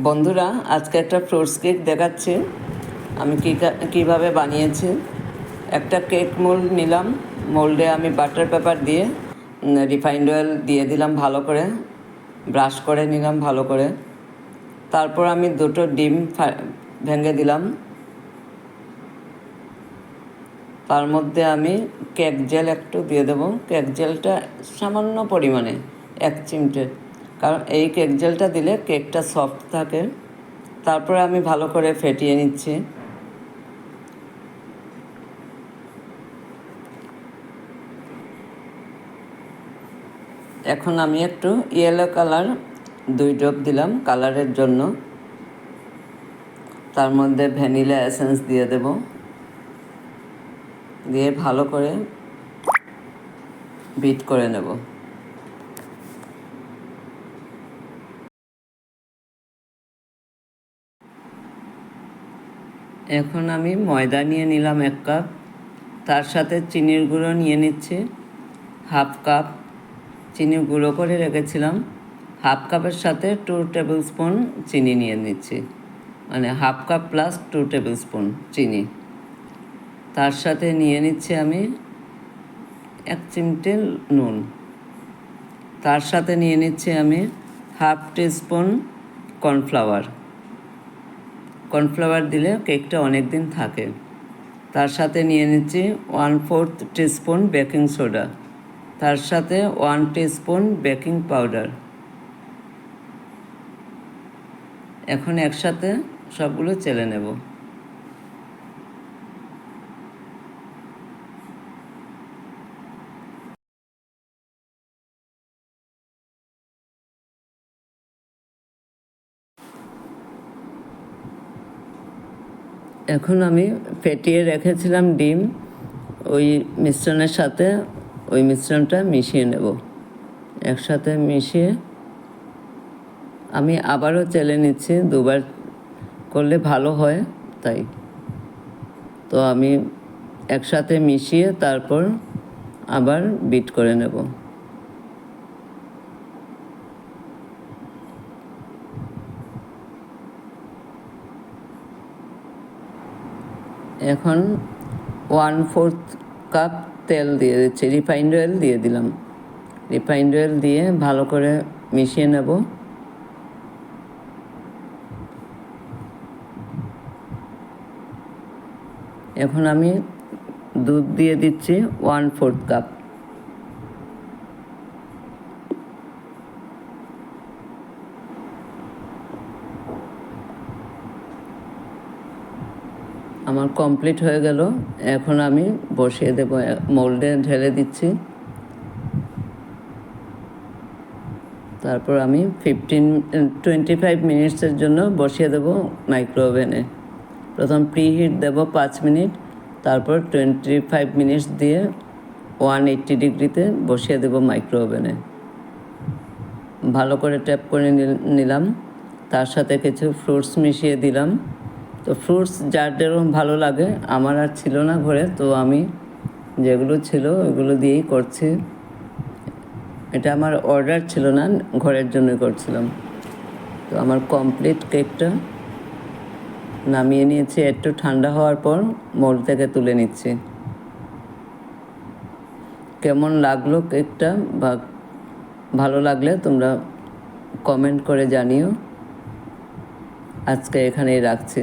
বন্ধুরা, আজকে একটা ফ্রুটস কেক দেখাচ্ছে। আমি কীভাবে বানিয়েছি? একটা কেক মোল্ড নিলাম। মোল্ডে আমি বাটার পেপার দিয়ে রিফাইন্ড অয়েল দিয়ে দিলাম ভালো করে। ব্রাশ করে নিলাম ভালো করে। তারপর আমি দুটো ডিম ভেঙে দিলাম। তার মধ্যে আমি কেক জেল একটু দিয়ে দেবো। কেক জেলটা সামান্য পরিমাণে, এক চিমটে। কারণ এই কেক জেলটা দিলে কেকটা সফট থাকে। তারপরে আমি ভালো করে ফেটিয়ে নিচ্ছি। এখন আমি একটু ইয়েলো কালার দুই ড্রপ দিলাম কালারের জন্য। তার মধ্যে ভ্যানিলা এসেন্স দিয়ে দেব। দিয়ে ভালো করে বিট করে নেব। এখন আমি ময়দা নিয়ে নিলাম এক কাপ। তার সাথে চিনির গুঁড়ো নিয়ে নিচ্ছি। হাফ কাপ চিনি গুঁড়ো করে রেখেছিলাম। হাফ কাপের সাথে টু টেবিল স্পুন চিনি নিয়ে নিচ্ছি। মানে half cup plus two tablespoon চিনি। তার সাথে নিয়ে নিচ্ছি আমি এক চিমটে নুন। তার সাথে নিয়ে নিচ্ছি আমি হাফ টিস্পুন কর্নফ্লাওয়ার কর্নফ্লাওয়ার দিলে কেকটা অনেক দিন থাকে। তার সাথে নিয়ে নিচ্ছি one fourth teaspoon baking soda. তার সাথে ওয়ান টিস্পুন বেকিং পাউডার। এখন একসাথে সবগুলো চেলে নেব। এখন আমি ফেটিয়ে রেখেছিলাম ডিম, ওই মিশ্রণের সাথে, ওই মিশ্রণটা মিশিয়ে নেব। একসাথে মিশিয়ে আমি আবারও চেলে নিচ্ছি, দুবার করলে ভালো হয়, তাই। তো আমি একসাথে মিশিয়ে তারপর আবার বিট করে নেব। এখন ওয়ান ফোর্থ কাপ তেল দিয়ে দিচ্ছি রিফাইন্ড অয়েল দিয়ে দিলাম। রিফাইন্ড অয়েল দিয়ে ভালো করে মিশিয়ে নেব। এখন আমি দুধ দিয়ে দিচ্ছি ওয়ান ফোর্থ কাপ আমার কমপ্লিট হয়ে গেল। এখন আমি বসিয়ে দেবো মোল্ডে ঢেলে দিচ্ছি। তারপর আমি ফিফটিন টোয়েন্টি ফাইভ মিনিটসের জন্য বসিয়ে দেবো মাইক্রো ওভেনে প্রথম প্রি হিট দেবো পাঁচ মিনিট, তারপর টোয়েন্টি ফাইভ মিনিটস দিয়ে ওয়ান এইট্টি ডিগ্রিতে বসিয়ে দেবো মাইক্রো ওভেনে ভালো করে ট্যাপ করে নিল- নিলাম। তার সাথে কিছু ফ্রুটস মিশিয়ে দিলাম। তো ফ্রুটস যার যেরকম ভালো লাগে, আমার আর ছিল না ঘরে, তো আমি যেগুলো ছিল ওইগুলো দিয়েই করছি। এটা আমার অর্ডার ছিল না, ঘরের জন্য করছিলাম। তো আমার কমপ্লিট কেকটা নামিয়ে নিয়েছি, একটু ঠান্ডা হওয়ার পর মোল থেকে তুলে নিচ্ছি। কেমন লাগল কেকটা বা ভালো লাগলে তোমরা কমেন্ট করে জানিও। আজকে এখানেই রাখছি।